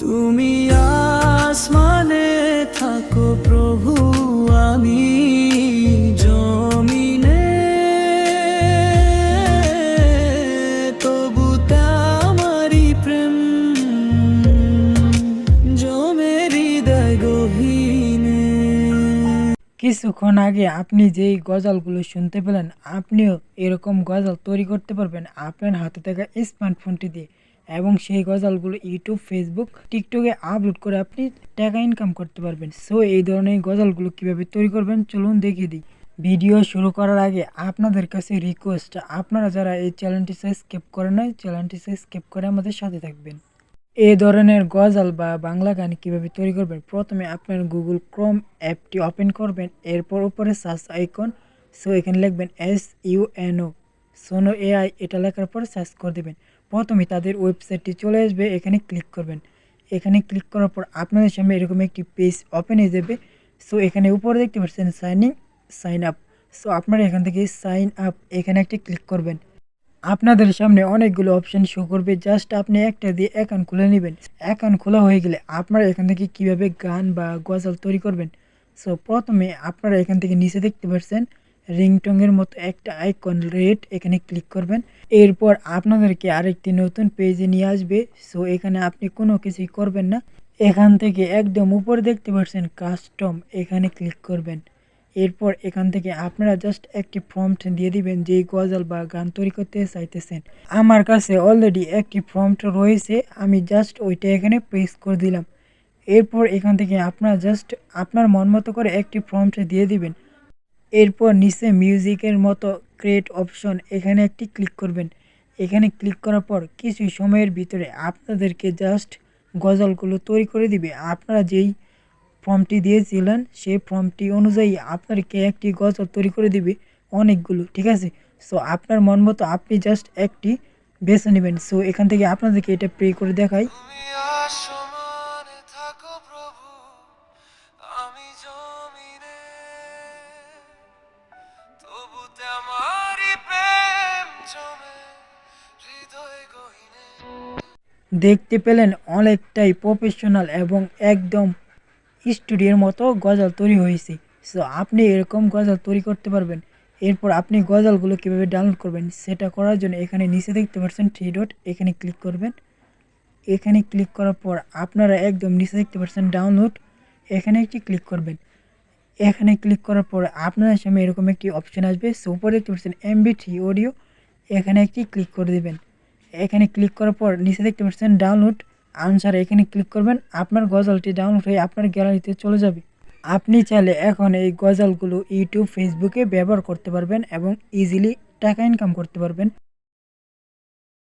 তুমি আসমানে থাকো প্রভু, আমি জমিনে। তবু আমারি প্রেম জমে হৃদয় গহীনে। কিছুক্ষণ আগে আপনি যেই গজলগুলো শুনতে পেলেন, আপনিও এরকম গজল তৈরি করতে পারবেন আপনার হাতে থাকা স্মার্টফোনটি দিয়ে। এবং সেই গজালগুলো ইউটিউব ফেসবুক টিকটকে আপলোড করে আপনি টাকা ইনকাম করতে পারবেন। সো এই ধরনের গজালগুলো কীভাবে তৈরি করবেন, চলুন দেখিয়ে দিই। ভিডিও শুরু করার আগে আপনাদের কাছে রিকোয়েস্ট আপনারা যারা এই চ্যানেলটি সাবস্ক্রাইব করে নাই চ্যানেলটি সাবস্ক্রাইব করে আমাদের সাথে থাকবেন। এই ধরনের গজাল বা বাংলা গান কীভাবে তৈরি করবেন, প্রথমে আপনার গুগল ক্রোম অ্যাপটি ওপেন করবেন, এরপর উপরে সার্চ আইকন সো এখানে লিখবেন S U N O Suno AI এটা লেখার পর সার্চ করে দেবেন। প্রথমে তাদের ওয়েবসাইটটি চলে আসবে, এখানে ক্লিক করবেন। এখানে ক্লিক করার পর আপনাদের সামনে এরকম একটি পেজ ওপেন হয়ে যাবে। সো এখানে উপরে দেখতে পাচ্ছেন sign signing sign up so আপনারা এখান থেকে সাইন আপ এখানে একটি ক্লিক করবেন। আপনাদের সামনে অনেকগুলো অপশন শো করবে। জাস্ট আপনি একটা দিয়ে অ্যাকাউন্ট খুলে নেবেন। অ্যাকাউন্ট খোলা হয়ে গেলে আপনারা এখান থেকে কীভাবে গান বা গজল তৈরি করবেন? সো প্রথমে আপনারা এখান থেকে নিচে দেখতে পাচ্ছেন রিংটংয়ের মতো একটা আইকন রেড এখানে ক্লিক করবেন। এরপর আপনাদেরকে আরেকটি নতুন পেজে নিয়ে আসবে। সো এখানে আপনি কোনো কিছুই করবেন না। এখান থেকে একদম উপরে দেখতে পাচ্ছেন কাস্টম এখানে ক্লিক করবেন। এরপর এখান থেকে আপনারা জাস্ট একটি প্রম্পট দিয়ে দিবেন যেই গজল বা গান তৈরি করতে চাইতেছেন। আমার কাছে অলরেডি একটি প্রম্পট রয়েছে। আমি জাস্ট ওইটা এখানে প্রেস করে দিলাম। এরপর এখান থেকে আপনারা জাস্ট আপনার মন মতো করে একটি প্রম্পট দিয়ে দিবেন। এরপর নিচে মিউজিকের মতো ক্রিয়েট অপশন এখানে একটি ক্লিক করবেন। এখানে ক্লিক করার পর কিছু সময়ের ভিতরে আপনাদেরকে জাস্ট গজলগুলো তৈরি করে দিবে। আপনারা যেই ফর্মটি দিয়েছিলেন, সেই ফর্মটি অনুযায়ী আপনাদেরকে একটি গজল তৈরি করে দিবে অনেকগুলো, ঠিক আছে? সো আপনার মন মতো আপনি জাস্ট একটি বেছে নেবেন। সো এখান থেকে আপনাদেরকে এটা প্রে করে দেখাই। দেখতে পেলেন অনেকটাই প্রফেশনাল এবং একদম স্টুডিওর মতো গজল তৈরি হয়েছে। সো আপনি এরকম গজল তৈরি করতে পারবেন। এরপর আপনি গজলগুলো কীভাবে ডাউনলোড করবেন সেটা করার জন্য এখানে নিচে দেখতে পাচ্ছেন থ্রি ডট এখানে ক্লিক করবেন। এখানে ক্লিক করার পর আপনারা একদম নিচে দেখতে পাচ্ছেন ডাউনলোড এখানে একটি ক্লিক করবেন। এখানে ক্লিক করার পর আপনাদের সামনে এরকম একটি অপশন আসবে। সো উপরে দেখতে পাচ্ছেন এমবি থ্রি অডিও এখানে একটি ক্লিক করে দেবেন। এখানে ক্লিক করার পর নিচে দেখতে পাচ্ছেন ডাউনলোড আনসার এখানে ক্লিক করবেন। আপনার গজলটি ডাউনলোড হয়ে আপনার গ্যালারিতে চলে যাবে। আপনি চাইলে এখন এই গজলগুলো ইউটিউব ফেসবুকে ব্যবহার করতে পারবেন এবং ইজিলি টাকা ইনকাম করতে পারবেন।